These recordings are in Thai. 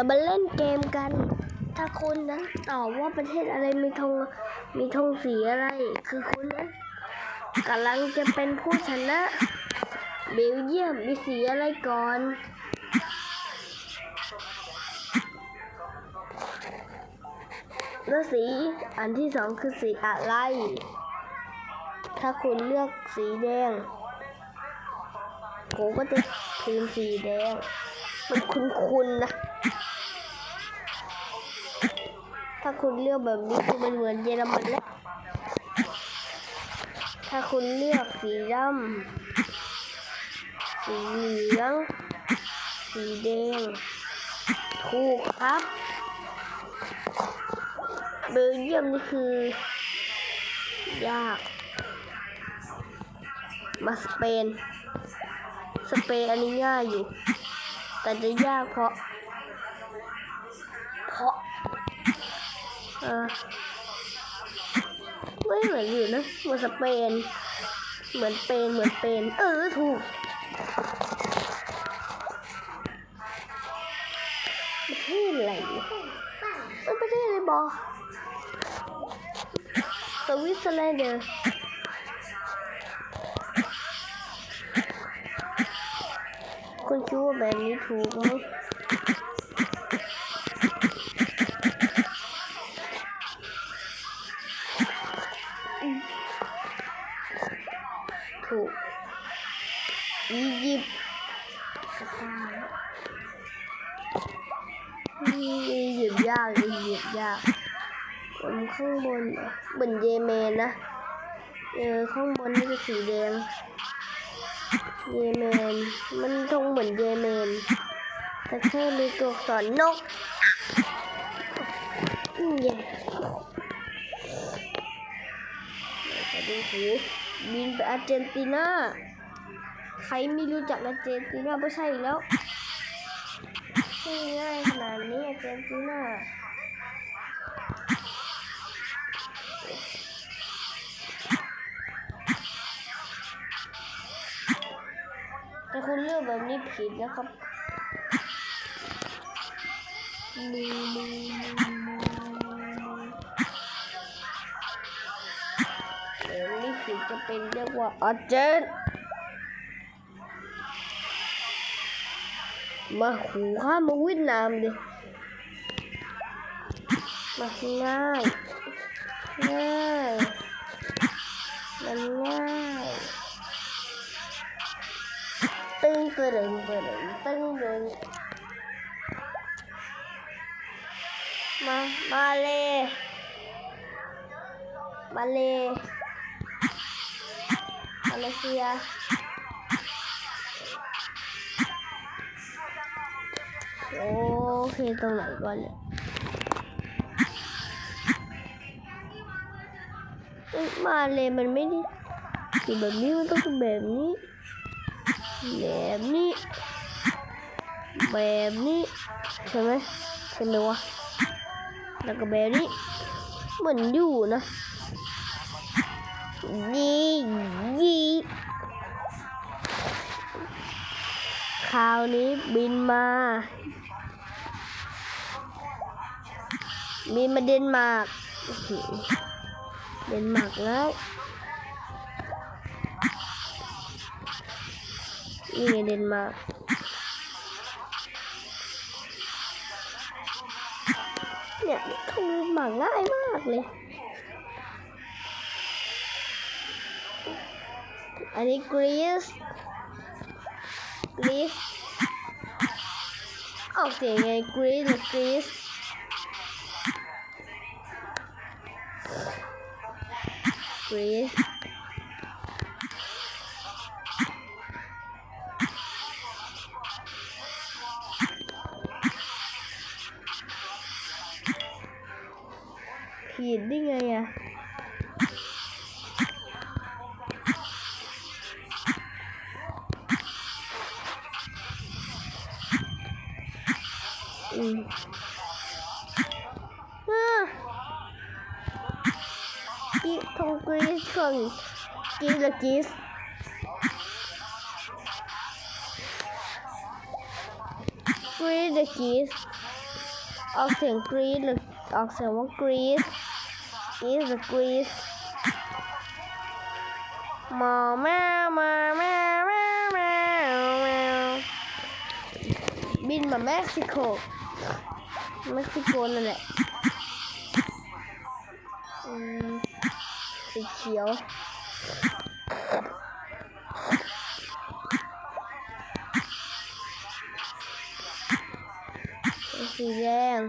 เรามาเล่นเกมกัน ถ้าคุณนั้นตอบว่าประเทศอะไรมีธงมีธงสีอะไร คือคุณนั้นกำลังจะเป็นผู้ชนะเบลเยียมมีสีอะไรก่อนแล้วสีอันที่สองคือสีอะไร ถ้าคุณเลือกสีแดงผมก็จะทีมสีแดงมันคุ้นๆนะ คุณเลือกแบบนี้คือมันเหมือนเยอรมันแล้วถ้าคุณเลือกสีดำสีเหลือง สีแดง ถูกครับเบลเยียมนี่คือ ยาก มาสเปน สเปนอันนี้ง่ายอยู่ แต่จะยากเพราะ เออไม่เหมือนอยู่นะเหมือนสเปน เหมือนเปนเหมือนเปนเออถูกประเทศอะไรวะเออประเทศอะไรบอสวิตเซอร์แลนด์เดอคุณคิดว่าแบบนี้ถูกไหม ข้างบนเหรอนเยเมนนะเออข้างบนนี่เป็นสีแดงเยเมน มันตรงเหมือนเยเมน แต่แค่มีตัวอักษรนกอืมเย่ไปดูหูบินไปอาร์เจนตินาใครไม่รู้จักอาร์เจนตินาไม่ใช่แล้วไม่ง่ายขนาดนี้อาร์เจนตินา คุณเลือกแบบนี้ผิดนะครับมือมือมือมือเดี๋ยวนี้ผิดจะเป็นเรียกว่าอาร์เจนมาหูข้ามาวียดนามดิมาง่ายง่ายมันง่าย ตึงเกริงเกริงตึงเกริงมา มาเลย มาเลยมาเลเซียโอเคตรงไหนก่อนเนี่ยเอ้ยมาเลยมันไม่ได้คือแบบนี้มันต้องเป็นแบบนี้ แบบนี้ แบบนี้ใช่ไหมใช่ไหมวะแล้วก็แบบนี้เหมือนอยู่นะยี่ยี่คราวนี้บินมา บินมาเดนมาร์กเดนมาร์กแล้ว นี่เดนมาร์กเนี่ยทูเดนมาง่ายมากเลย อันนี้กรีซกรีซออกเสียงไงกรีซหรือกรีซกรีซ ขีดได้ไงอะอืมกีทงกีชนกีละกีสกรีดกีสออกเสียงกรีเลก Akşamı quiz. Is the quiz. Mama mama mama. Bilme Meksiko. Meksiko öyle de. Hmm. Seçiyor. Güzel.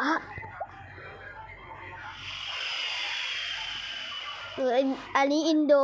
อะเอออันนี้อินโด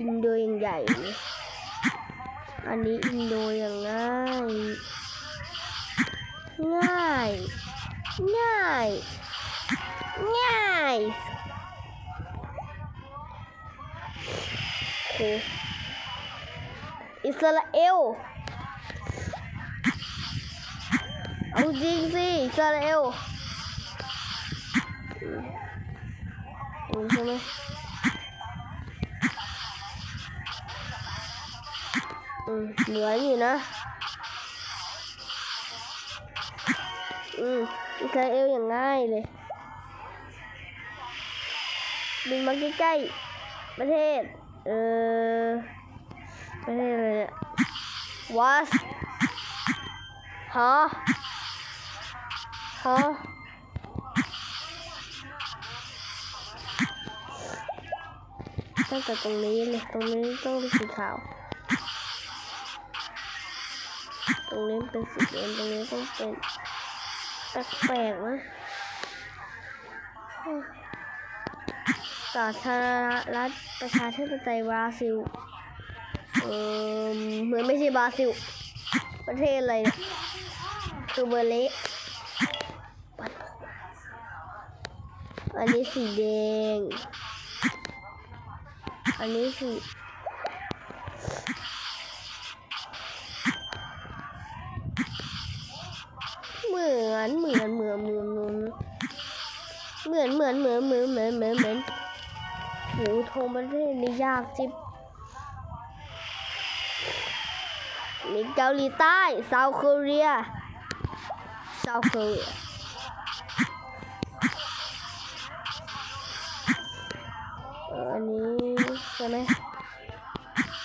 อินโดยังใหญ่ อันนี้อินโดยังง่าย ง่าย ง่าย ง่ายโออิสราเอล จริงสิซาเร็วใช่ไหมเหลืออยู่นะ อืมอิสราเอย่างง่ายเลยบินมาใกล้ๆประเทศ เออประเทศอะไรเนี่ยวาสฮะ เอตั้งแต่ตรงนี้เลยตรงนี้ต้องเป็นสีขาว ตรงนี้เป็นสีแดงตรงนี้ต้องเป็นแปลกๆนะสาธารณรัฐประชาธิปไตยบราซิล เออเหมือนไม่ใช่บราซิล ประเทศอะไร คือเบอรเล อันนี้สีแดง อันนี้สีเหมือนเหมือนเหมือนเหมือนเหมือนเหมือนเหมือนเหมือนเหมือนเหมือนเหมือนโหทงประเทศนี่ยากจิบนี่เกาหลีใต้เซาท์เกาหลีเซาท์เกาหลี ไหม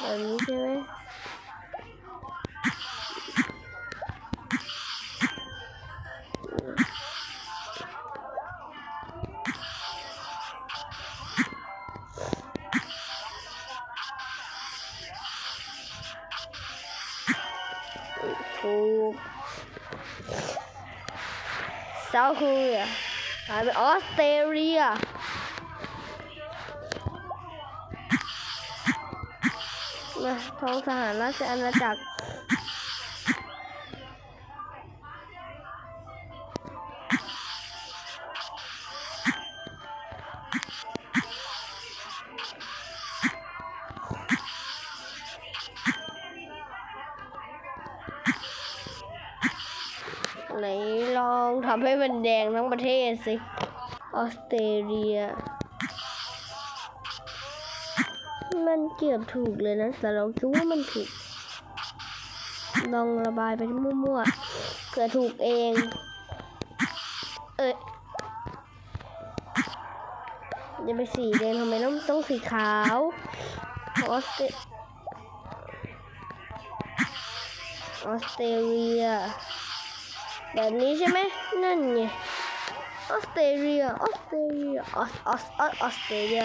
แบบนี้ใช่ไหมถูกเซาท์คูเรียไปเป็นออสเตรเลีย นะท้องสหาราชอาณาจักรไหนลองทำให้มันแดงทั้งประเทศสิ ออสเตรเลีย มันเกือบถูกเลยนะแต่เราคิดว่ามันถูก ลองระบายไปมั่วๆเผื่อถูกเอง เอ้ยจะเป็นสีแดงทำไมต้องต้องสีขาวออสเตรออสเตรเลีย แบบนี้ใช่ไหมนั่นไงออสเตรเลียออสเตรเลียออสออสออสเตรเลีย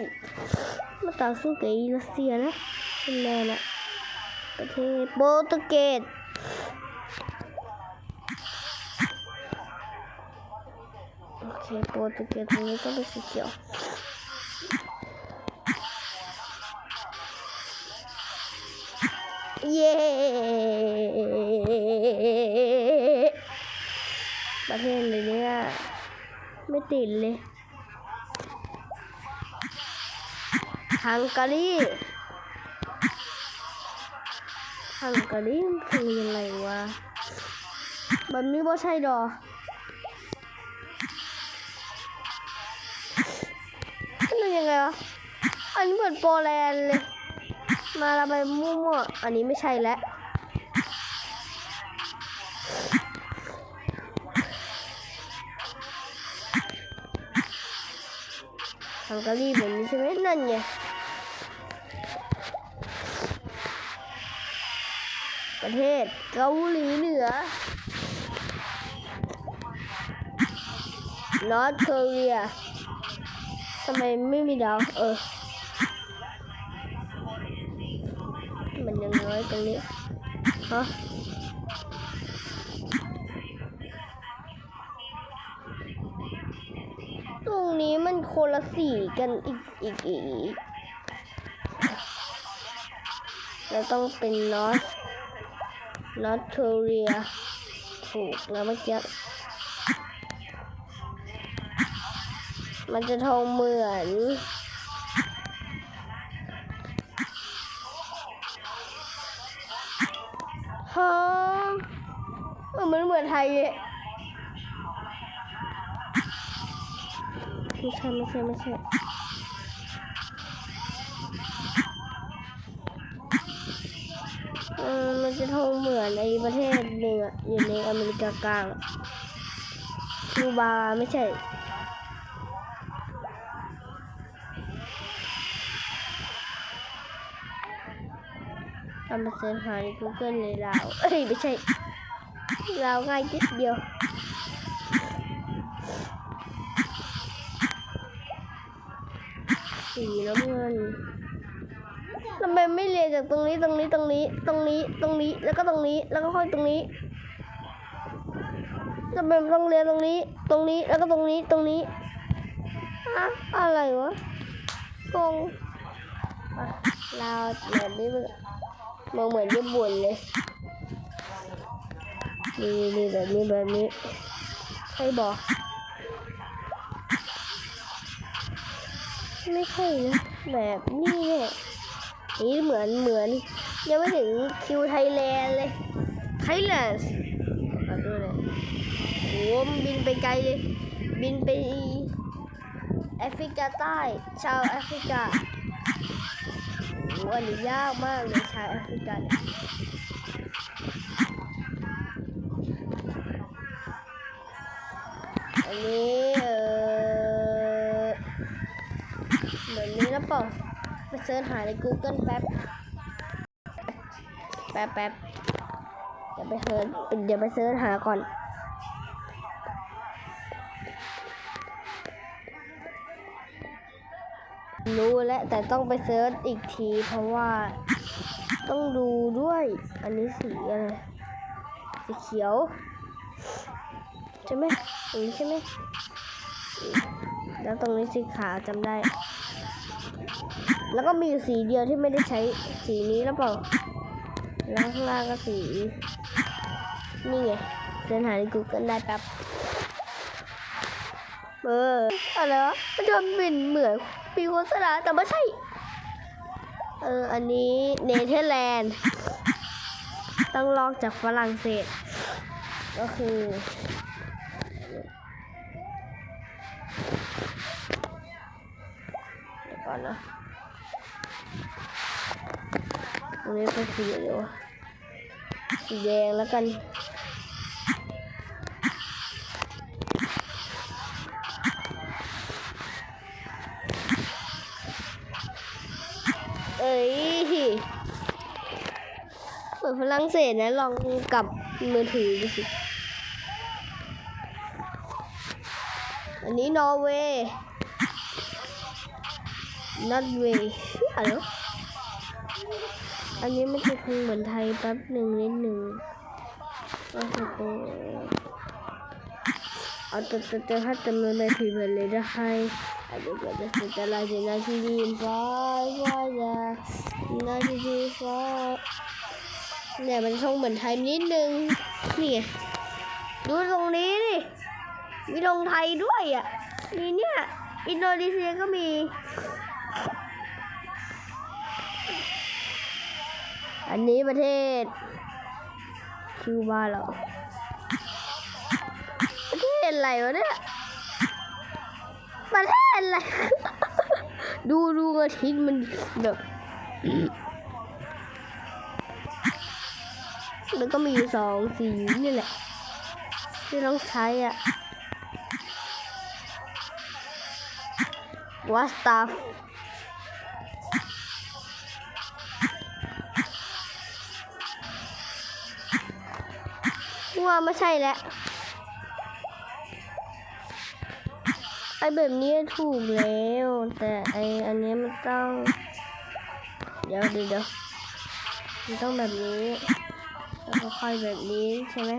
นมาต่อสู้กับรัสเซียนะฟินแนะประเทศโปรตุเกสโอเคโปรตุเกสตรงนี้ก็เป็นสีเขียวเย้ประเทศเลยเนี่ยไม่ติดเลย ฮังการีฮังการีคือยังไงวะแบบนี้บ่ใช่ดอมันยังไงวะ อันนี้เหมือนโปแลนด์เลย มาละไปมั่วๆอันนี้ไม่ใช่แล้วฮังการีแบบนี้ใช่ไหมนั่นไง ประเทศเกาหลีเหนือ North Korea ทำไมไม่มีดาว เออ มันยังน้อยตรงนี้ ฮะตรงนี้มันคนละสีกันอีกอีกอีกอีกแล้วต้องเป็นนอส North North Korea ถูกแล้วเมื่อกี้มันจะทองเหมือน ฮะเออมันเหมือนไทยเลยไม่ใช่ไม่ใช่ไม่ใช่ เออมันจะทงเหมือนไอ้ประเทศหนึ่งอะอยู่ในอเมริกากลางคิวบาไม่ใช่ทำมาเสิร์ชหาใน Google เลยลาวเอ้ย ไม่ใช่ลาวง่ายนิดเดียวสีน้ำเงิน ทำไมไม่เรียงจากตรงนี้ตรงนี้ตรงนี้ ตรงนี้ตรงนี้แล้วก็ตรงนี้แล้วก็ค่อยตรงนี้ทำไมมันต้องเรียงตรงนี้ ตรงนี้แล้วก็ตรงนี้ตรงนี้อะอะไรวะกงอะลาวแบบนี้มันมองเหมือนญี่ปุ่นเลยนี่นี่แบบนี้แบบนี้ใช่บอกไม่ใช่นะแบบนี้เนี่ย นี่เหมือนเหมือน ยังไม่ถึงคิวไทยแลนด์เลย ไทยแลนด์มาดูเลยโอ้มันบินไปไกลเลย บินไปแอฟริกาใต้ ชาวแอฟริกาโอ้อันนี้ยากมากเลยชาวแอฟริกันยอันนี้เออเหมือนนี้แล้วเปล่า ไปเสิร์ชหาใน Google แป๊บ แป๊บแป๊บเดี๋ยวไปเสิร์ชเดี๋ยวไปเสิร์ชหาก่อนรู้แล้วแต่ต้องไปเซิร์ชอีกทีเพราะว่า ต้องดูด้วย อันนี้สีอะไรสีเขียว ใช่ไหมตรงนี้ใช่ไหมแล้วตรงนี้สีขาวจำได้ แล้วก็มีสีเดียวที่ไม่ได้ใช้สีนี้แล้วเปล่าแล้วข้างล่างก็สี นี่ไงเดินหาใน Google ได้แป๊บเอออะไรวะมันจะบินเหมือนปีโฆษณาแต่ไม่ใช่ เออ อันนี้เนเธอร์แลนด์ ต้องลอกจากฝรั่งเศส ก็คือ ก่อนนะตรงนี้เป็นสีอะไรวะสีแดงแล้วกันเอ้ยเหมือนฝรั่งเศสนะลองกลับมือถือดูสิ อันนี้นอร์เวย์ นอร์เวย์อะไรอันนี้มันจะคงเหมือนไทยแป๊บหนึ่งนิดหนึ่งก็คือตัวเอาแต่แต่แต่ถ้าจำนวนในผีเผยเลยได้ให้อาจจะเกิดจะสุดแต่ละจีนาทีดีฟ้าฟ้าจะนาทีดีฟ้าเนี่ยมันทรงเหมือนไทยนิดนึงนี่ไงดูตรงนี้ดิมีลงไทยด้วยอะมีเนี่ยอินโดนีเซียก็มี อันนี้ประเทศ คิวบาเหรอ ประเทศอะไรวะเนี่ย ประเทศอะไร ดูดูอาทิตย์มันแบบแล้วก็มีสองสีนี่แหละ ที่ต้องใช้อะวัสตาฟ ว่าไม่ใช่แล้วไอแบบนี้ถูกแล้ว แต่ไออันนี้มันต้อง เดี๋ยวเดี๋ยวเดี๋ยวมันต้องแบบนี้แล้วก็ค่อยแบบนี้ใช่ไหม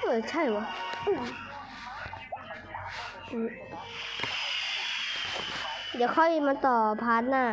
เออใช่วะอืมอืมเดี๋ยวค่อยมาต่อพาร์ทหน้า